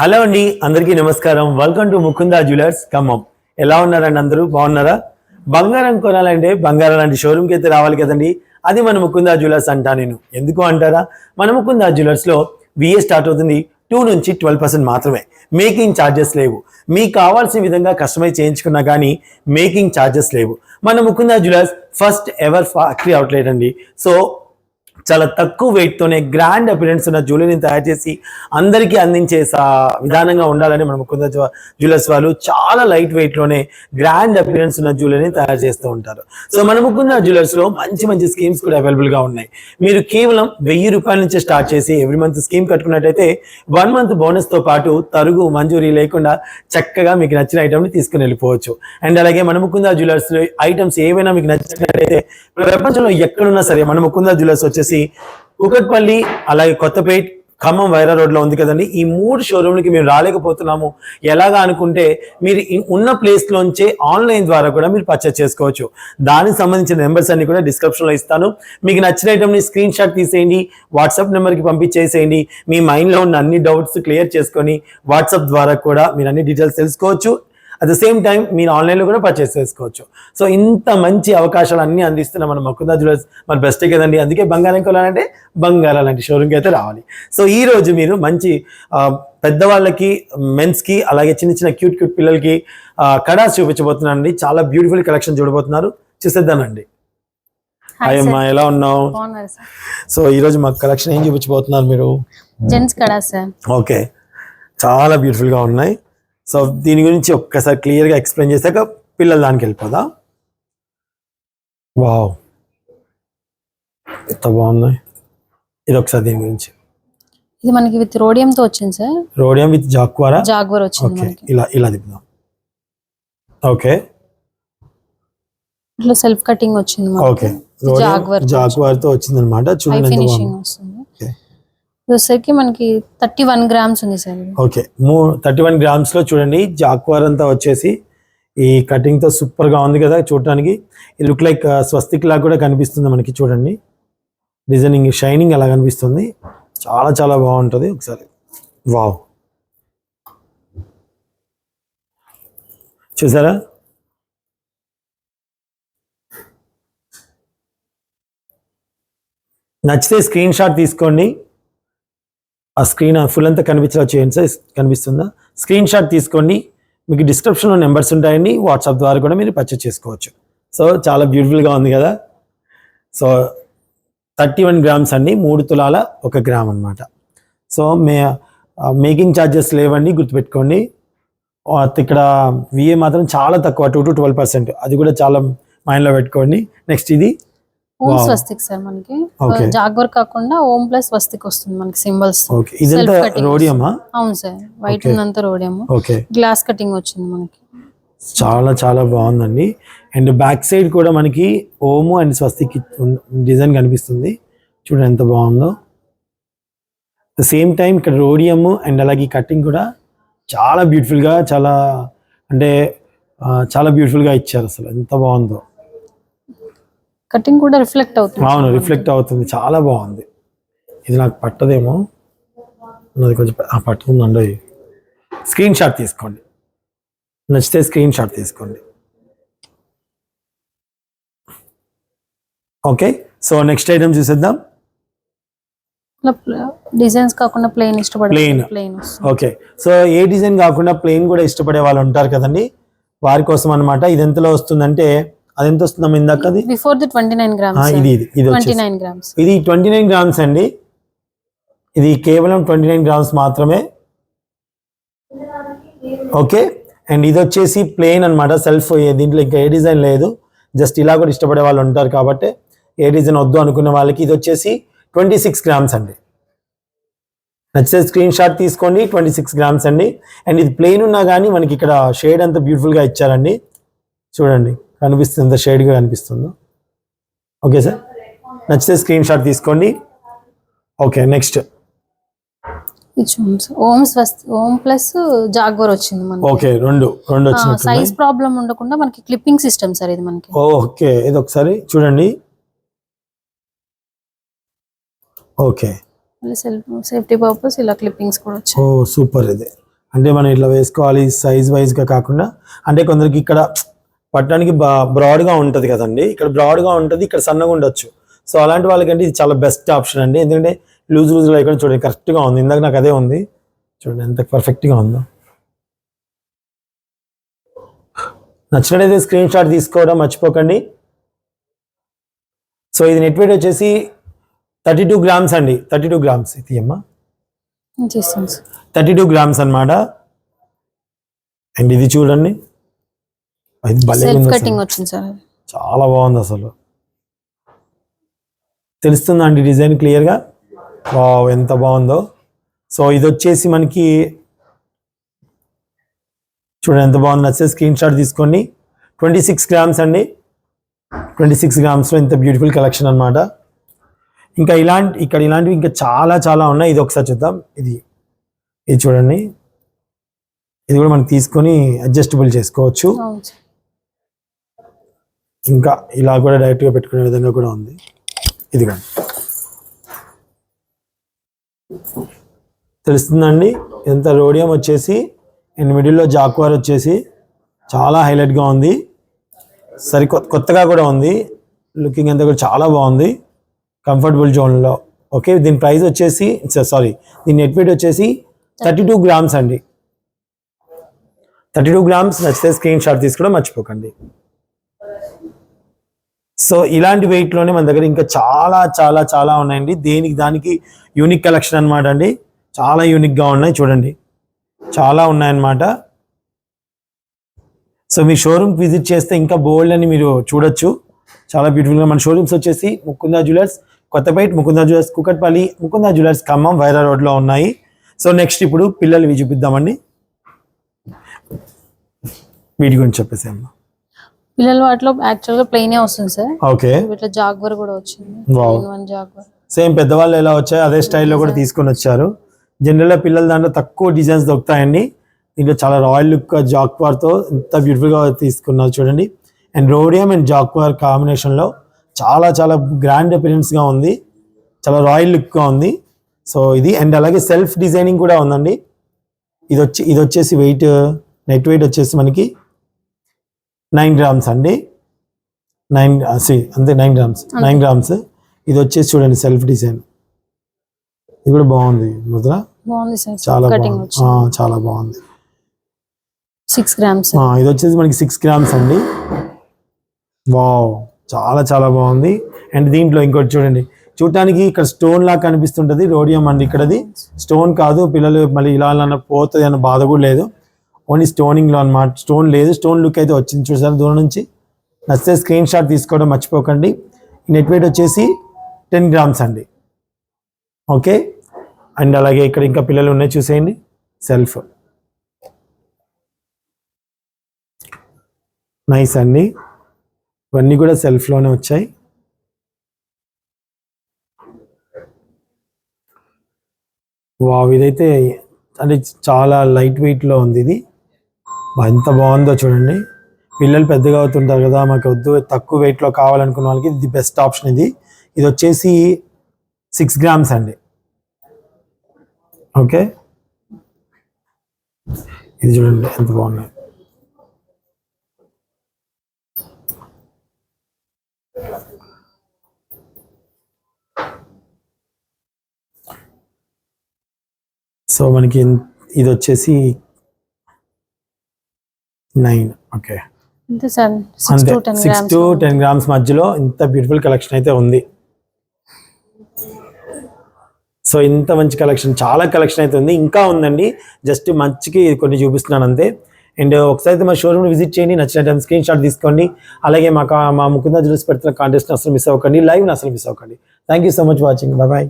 Hello అండి అందరికీ నమస్కారం. Welcome to Mukunda jewellers Khammam ఎలా ఉన్నారండి అందరూ? బాగున్నారా? బంగారం కొనాలంటే బంగారం లాంటి షోరూమ్కి అయితే రావాలి కదండి. అది మన ముకుందా జ్యువెలర్స్ అంటా నేను. ఎందుకు అంటారా? మన ముకుందా జ్యువెలర్స్లో విఏ స్టార్ట్ అవుతుంది టూ నుంచి ట్వెల్వ్ పర్సెంట్ మాత్రమే. మేకింగ్ ఛార్జెస్ లేవు. మీకు కావాల్సిన విధంగా కస్టమైజ్ చేయించుకున్నా కానీ మేకింగ్ ఛార్జెస్ లేవు. మన Mukunda jewellers first ever factory outlet అండి. సో చాలా తక్కువ వెయిట్తోనే గ్రాండ్ అపిరెన్స్ ఉన్న జ్యువెలరీని తయారు చేసి అందరికీ అందించే సా- విధానంగా ఉండాలని మన ముకుంద జ్వ- జ్యువెలర్స్ వాళ్ళు చాలా లైట్ వెయిట్లోనే గ్రాండ్ అపిరెన్స్ ఉన్న జ్యువెలరీని తయారు చేస్తూ ఉంటారు. సో మన ముకుంద జ్యువెలర్స్లో మంచి మంచి స్కీమ్స్ కూడా అవైలబుల్గా ఉన్నాయి. మీరు కేవలం వెయ్యి రూపాయల నుంచి స్టార్ట్ చేసి ఎవ్రీ మంత్ స్కీమ్ కట్టుకున్నట్టయితే వన్ మంత్ బోనస్తో పాటు తరుగు మంజూరీ లేకుండా చక్కగా మీకు నచ్చిన ఐటమ్ని తీసుకుని వెళ్ళిపోవచ్చు. అండ్ అలాగే మన ముకుంద జ్యువెలర్స్ ఐటమ్స్ ఏవైనా మీకు నచ్చినట్టయితే ప్రపంచంలో ఎక్కడున్నా సరే మన ముకుంద జ్యువెలర్స్ వచ్చేసి కుకట్పల్లి అలాగే కొత్తపేట్ ఖమ్మం వైరా రోడ్లో ఉంది కదండి. ఈ మూడు షోరూమ్లకి మేము రాలేకపోతున్నాము. ఎలాగా అనుకుంటే మీరు ఉన్న ప్లేస్లోంచే ఆన్లైన్ ద్వారా కూడా మీరు పర్చేస్ చేసుకోవచ్చు. దానికి సంబంధించిన నెంబర్స్ అన్ని కూడా డిస్క్రిప్షన్లో ఇస్తాను. మీకు నచ్చిన ఐటమ్ని స్క్రీన్ షాట్ తీసేయండి. వాట్సాప్ నెంబర్కి పంపించేసేయండి. మీ మైండ్లో ఉన్న అన్ని డౌట్స్ క్లియర్ చేసుకొని వాట్సాప్ ద్వారా కూడా మీరు అన్ని డీటెయిల్స్ తెలుసుకోవచ్చు. అట్ ద సేమ్ టైం మీరు ఆన్లైన్లో కూడా పర్చేస్ చేసుకోవచ్చు. సో ఇంత మంచి అవకాశాలు అన్నీ అందిస్తున్న మన మకుందా జ్యువెలర్స్ మన బెస్టే కదండి? అందుకే బంగారం కొనాలంటే బంగారం లాంటి షోరూమ్కి అయితే రావాలి. సో ఈ రోజు మీరు మంచి పెద్దవాళ్ళకి మెన్స్కి అలాగే చిన్న చిన్న క్యూట్ క్యూట్ పిల్లలకి కడాస్ చూపించబోతున్నానండి. చాలా బ్యూటిఫుల్ కలెక్షన్ చూడబోతున్నారు. చూసేద్దానండి హాయ్ అమ్మా ఎలా ఉన్నావు? సో ఈ రోజు మాకు కలెక్షన్ ఏం చూపించబోతున్నారు మీరు? జెంట్స్ కడా సార్ ఓకే చాలా బ్యూటిఫుల్గా ఉన్నాయి. సో దీని గురించి ఒక్కసారి క్లియర్గా ఎక్స్ప్లెయిన్ చేశాక పిల్లల దానికి వెళ్ళిపోదా. వావ్ ఎంత బాగున్నాయి. ఇది ఒకసారి దీని గురించి. ఇది మనకి విత్ రోడియం తో వచ్చింది సార్ రోడియం విత్ జాక్వారా? జాగ్వర్ వచ్చింది ఓకే ఇలా ఇలా తిప్పుదాం. ఓకే ఇట్లా సెల్ఫ్ కటింగ్ వచ్చింది ఓకే మనకి. జాగ్వర్ జాక్వార్తో వచ్చింది. అనమాట చూడండి ఎంత బాగుంది. వస్తుంది మనకి థర్టీ వన్ గ్రామ్స్ ఉంది సార్ ఓకే మూ థర్టీ వన్ గ్రామ్స్లో చూడండి జాక్వార్ అంతా వచ్చేసి ఈ కటింగ్తో సూపర్గా ఉంది కదా చూడటానికి. ఈ లుక్ లైక్ స్వస్తిక్ లాగా కూడా కనిపిస్తుంది మనకి చూడండి. డిజైనింగ్ షైనింగ్ అలా కనిపిస్తుంది. చాలా చాలా బాగుంటుంది ఒకసారి. వావ్ చూసారా? నచ్చితే స్క్రీన్ షాట్ తీసుకోండి. ఆ స్క్రీన్ ఫుల్ అంతా కనిపించేలా చేయండి సార్. కనిపిస్తుందా? స్క్రీన్ షాట్ తీసుకోండి. మీకు డిస్క్రిప్షన్లో నెంబర్స్ ఉంటాయండి. వాట్సాప్ ద్వారా కూడా మీరు పర్చేస్ చేసుకోవచ్చు. సో చాలా బ్యూటిఫుల్గా ఉంది కదా? సో థర్టీ వన్ గ్రామ్స్ అండి. మూడు తులాల ఒక గ్రామ్ అన్నమాట. సో మే మేకింగ్ ఛార్జెస్ లేవండి. గుర్తుపెట్టుకోండి. ఇక్కడ విఏ మాత్రం చాలా తక్కువ. టూ టు ట్వెల్వ్ పర్సెంట్ అది కూడా చాలా మైండ్లో పెట్టుకోండి. నెక్స్ట్ ఇది ఓం. స్వస్తిక్ సార్ మనకి. జాగ్వర్ కాకుండా ఓం ప్లస్ స్వస్తిక్ వస్తుంది మనకి సింబల్స్. రోడియమా అవును సార్ వైట్. ఉందంతా రోడియం ఓకే గ్లాస్ కటింగ్ వచ్చింది మనకి. చాలా చాలా బాగుందండి. అండ్ బ్యాక్ సైడ్ కూడా మనకి ఓము అండ్ స్వస్తికి డిజైన్ కనిపిస్తుంది. చూడండి ఎంత బాగుందో. ద సేమ్ టైం ఇక్కడ రోడియం అండ్ అలాగే కటింగ్ కూడా చాలా బ్యూటిఫుల్గా చాలా అంటే ఆ, చాలా బ్యూటిఫుల్గా ఇచ్చారు అసలు. ఎంత బాగుందో. కటింగ్ కూడా రిఫ్లెక్ట్ అవుతుంది. అవును రిఫ్లెక్ట్ అవుతుంది. చాలా బాగుంది. ఇది నాకు పట్టదేమో. నాది కొంచెం పట్టుకుందండి. స్క్రీన్ షాట్ తీసుకోండి. నచ్చితే స్క్రీన్ షాట్ తీసుకోండి. ఓకే సో నెక్స్ట్ ఐటమ్ చూసేద్దాం. డిజైన్స్ కాకుండా ప్లెయిన్ ఇష్టపడే. ప్లెయిన్. వస్తుంది. ఓకే సో ఏ డిజైన్ కాకుండా ప్లెయిన్ కూడా ఇష్టపడే వాళ్ళు ఉంటారు కదండి. వారి కోసం అనమాట ఇది ఎంతలో వస్తుందంటే అది ఎంత వస్తుందమ్మా ఇందాక అది? బిఫోర్ ది ట్వంటీ నైన్ ఆ, గ్రామ్స్ ఇది ఇది ఇది ట్వంటీ నైన్ గ్రామ్స్ ఇది ట్వంటీ నైన్ గ్రామ్స్ అండి. ఇది కేవలం ట్వంటీ నైన్ గ్రామ్స్ మాత్రమే. ఓకే అండ్ ఇది వచ్చేసి ప్లెయిన్ అన్నమాట. సెల్ఫ్ దీంట్లో ఇంకా ఏ డిజైన్ లేదు. జస్ట్ ఇలా కూడా ఇష్టపడే వాళ్ళు ఉంటారు కాబట్టి ఏ డిజైన్ వద్దు అనుకునే వాళ్ళకి ఇది వచ్చేసి ట్వంటీ సిక్స్ గ్రామ్స్ అండి. నచ్చితే స్క్రీన్ షాట్ తీసుకోండి. ట్వంటీ సిక్స్ గ్రామ్స్ అండి. అండ్ ఇది ప్లెయిన్ ఉన్నా కానీ మనకి ఇక్కడ షేడ్ అంతా బ్యూటిఫుల్గా ఇచ్చారండి. చూడండి. కనిపిస్తుంది ఎంత షేడ్గా కనిపిస్తుందో? ఓకే సార్ నచ్చితే స్క్రీన్ షాట్ తీసుకోండి. Okay next. ఓం స్వస్తి ఓం ప్లస్ జాగ్వర్ వచ్చింది మనకి. ఓకే రెండు రెండు వచ్చినట్టు సైజ్ ప్రాబ్లం ఉండకుండా మనకి క్లిప్పింగ్ సిస్టమ్ సార్ ఇది మనకి. ఓకే ఇది ఒకసారి చూడండి. ఓకే సేఫ్టీ పర్పస్ ఇలా క్లిప్పింగ్స్ కూడా వచ్చాయి. ఓ సూపర్ ఇది. అంటే మనం ఇట్లా వేసుకోవాలి సైజ్ వైజ్గా కాకుండా అంటే కొందరికి ఇక్కడ పట్టడానికి బా బ్రాడ్గా ఉంటుంది కదండి. ఇక్కడ బ్రాడ్గా ఉంటుంది ఇక్కడ సన్నగా ఉండొచ్చు. సో అలాంటి వాళ్ళకంటే ఇది చాలా బెస్ట్ ఆప్షన్ అండి. ఎందుకంటే లూజ్ లూజ్లో ఇక్కడ చూడండి కరెక్ట్గా ఉంది. ఇందాక నాకు అదే ఉంది. చూడండి ఎంత పర్ఫెక్ట్గా ఉందో. నచ్చినట్టయితే స్క్రీన్ షాట్ తీసుకోవడం మర్చిపోకండి. సో ఇది నెట్ వెయిట్ వచ్చేసి థర్టీ టూ గ్రామ్స్ అండి. Thirty two grams. ఇది అమ్మా. థర్టీ టూ గ్రామ్స్ అనమాట అండ్ ఇది చూడండి. ఇది భలే సెల్ఫ్ ఉంది కటింగ్ అసలు. వచ్చింది సార్ అది. చాలా బాగుంది అసలు. తెలుస్తుందండి డిజైన్ క్లియర్గా? వావ్ ఎంత బాగుందో. సో ఇది వచ్చేసి మనకి చూడండి ఎంత బాగుంది. నచ్చితే స్క్రీన్ షాట్ తీసుకోండి. ట్వంటీ సిక్స్ గ్రామ్స్ అండి. ట్వంటీ సిక్స్ గ్రామ్స్లో ఇంత బ్యూటిఫుల్ కలెక్షన్ అన్నమాట. ఇంకా ఇలాంటి ఇక్కడ ఇలాంటివి ఇంకా చాలా చాలా ఉన్నాయి. ఇది ఒకసారి చూద్దాం. ఇది ఇది చూడండి. ఇది కూడా మనం తీసుకొని అడ్జస్టబుల్ చేసుకోవచ్చు. ఇంకా ఇలా కూడా డైరెక్ట్గా పెట్టుకునే విధంగా కూడా ఉంది. ఇది కానీ తెలుస్తుందండి? ఎంత రోడియం వచ్చేసి అండ్ మిడిల్లో జాక్వార్ వచ్చేసి చాలా హైలైట్గా ఉంది. సరి కొత్త- కొత్తగా కూడా ఉంది. లుకింగ్ అంతా కూడా చాలా బాగుంది. కంఫర్టబుల్ జోన్లో ఓకే దీని ప్రైస్ వచ్చేసి సారీ దీని నెట్ వెయిట్ వచ్చేసి థర్టీ టూ గ్రామ్స్ అండి. థర్టీ టూ గ్రామ్స్ నచ్చితే స్క్రీన్ షాట్ తీసుకోవడం మర్చిపోకండి. సో ఇలాంటి వెయిట్లోనే మన దగ్గర ఇంకా చాలా చాలా చాలా ఉన్నాయండి. దేనికి దానికి యూనిక్ కలెక్షన్ అన్నమాట అండి. చాలా యూనిక్గా ఉన్నాయి చూడండి. చాలా ఉన్నాయన్నమాట. సో మీ షోరూమ్కి విజిట్ చేస్తే ఇంకా బోల్డ్ అని మీరు చూడొచ్చు. చాలా బ్యూటిఫుల్గా మన షోరూమ్స్ వచ్చేసి Mukunda jewellers Kothapet Mukunda jewellers Kukatpally Mukunda jewellers Khammam Wyra రోడ్లో ఉన్నాయి. సో నెక్స్ట్ ఇప్పుడు పిల్లలు చూపిద్దామండి. వీటి గురించి చెప్పేసి అమ్మా పిల్లల వాటిలో యాక్చువల్గా ప్లెయినే వస్తుంది సార్. ఓకే. ఇట్లా జాగ్వర్ కూడా వచ్చింది. జాగ్వర్. సేమ్ పెద్దవాళ్ళు ఎలా వచ్చాయో అదే స్టైల్లో కూడా తీసుకొని వచ్చారు. జనరల్గా పిల్లల దాంట్లో తక్కువ డిజైన్స్ దొరుకుతాయండి. దీంట్లో చాలా రాయల్ లుక్ జాక్వార్తో ఎంత బ్యూటిఫుల్గా తీసుకున్నారు చూడండి. అండ్ రోడియం అండ్ జాక్వార్ కాంబినేషన్లో చాలా చాలా గ్రాండ్ అపిరెన్స్గా ఉంది. చాలా రాయల్ లుక్గా ఉంది. సో ఇది అండ్ అలాగే సెల్ఫ్ డిజైనింగ్ కూడా ఉందండి. ఇది వచ్చి ఇది వచ్చేసి వెయిట్ నెట్ వెయిట్ వచ్చేసి మనకి నైన్ గ్రామ్స్ అండి. నైన్ సి అంతే నైన్ గ్రామ్స్. Nine grams. ఇది వచ్చేసి చూడండి సెల్ఫ్ డిజైన్. ఇది కూడా బాగుంది ముద్ర చాలా బాగుంది. చాలా బాగుంది. సిక్స్ గ్రామ్స్ ఇది వచ్చేసి మనకి సిక్స్ గ్రామ్స్ అండి. వావ్ చాలా చాలా బాగుంది. అండ్ దీంట్లో ఇంకోటి చూడండి. చూడటానికి ఇక్కడ స్టోన్ లాగా కనిపిస్తుంటది రోడియం అండి ఇక్కడది. స్టోన్ కాదు పిల్లలు మళ్ళీ ఇలా అన్న పోతుంది అన్న బాధ కూడా లేదు. ఓన్లీ స్టోనింగ్లో అనమాట స్టోన్ లేదు స్టోన్ లుక్ అయితే వచ్చింది చూసారు దూరం నుంచి. నచ్చితే స్క్రీన్ షాట్ తీసుకోవడం మర్చిపోకండి. నెట్ వెయిట్ వచ్చేసి టెన్ గ్రామ్స్ అండి. ఓకే? అండ్ అలాగే ఇక్కడ ఇంకా పిల్లలు ఉన్నాయి చూసేయండి. సెల్ఫ్. నైస్ అండి. ఇవన్నీ కూడా సెల్ఫ్లోనే వచ్చాయి. వావ్ ఇదైతే అంటే చాలా లైట్ వెయిట్లో ఉంది ఇది. ఎంత బాగుందో చూడండి. పిల్లలు పెద్దగా అవుతుంటారు కదా మాకు వద్దు తక్కువ వెయిట్లో కావాలనుకున్న వాళ్ళకి ఇది బెస్ట్ ఆప్షన్ ఇది. ఇది వచ్చేసి సిక్స్ గ్రామ్స్ అండి. ఓకే ఇది చూడండి ఎంత బాగున్నాయి సో మనకి ఇది వచ్చేసి నైన్ ఓకే. అంతే సార్? సిక్స్ అంతే to ten six grams to ten grams మధ్యలో ఇంత బ్యూటిఫుల్ కలెక్షన్ అయితే ఉంది. సో ఇంత మంచి కలెక్షన్ చాలా కలెక్షన్ అయితే ఉంది. ఇంకా ఉందండి. జస్ట్ మంచికి కొన్ని చూపిస్తున్నాను అంతే. అండ్ ఒకసారి అయితే మా షోరూమ్ విజిట్ చేయండి. నచ్చిన టైం స్క్రీన్ షాట్ తీసుకోండి. అలాగే మాకు మా ముకుందా జ్యూస్ పెడుతున్న కాంటెస్ట్ అసలు మిస్ అవ్వకండి. లైవ్ అసలు మిస్ అవ్వకండి. Thank you so much watching bye bye